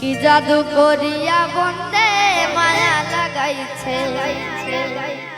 কি জাদু করিয়া বন্দে মায়া লাগাইছে বন্দে মায়া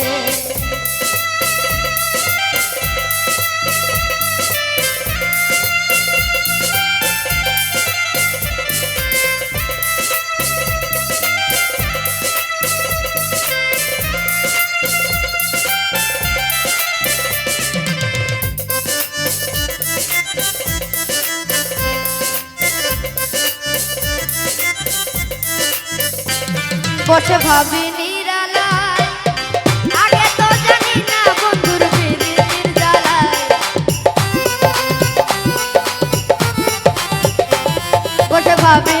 বসে ভাবি নিরালায়। আগে তো জানি না বন্ধুর বিরিতির জ্বালায় বসে ভাবি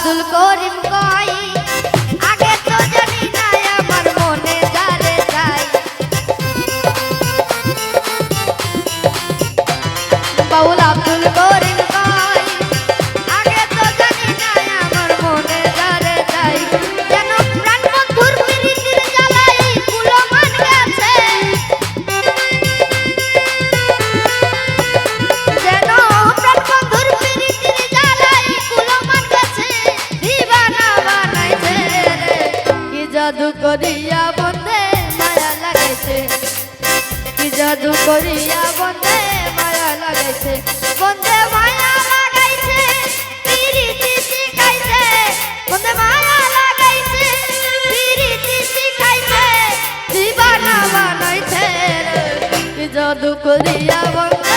আব্দুল করিম কই করিয়া বন্দে মায়া লাগাইছে। কি জাদু করিয়া বন্দে মায়া লাগাইছে। বন্দে মায়া লাগাইছে, প্রীতি শিখাইছে। বন্দে মায়া লাগাইছে, প্রীতি শিখাইছে। দিবানা বানাইছে কি জাদু করিয়া বন্দে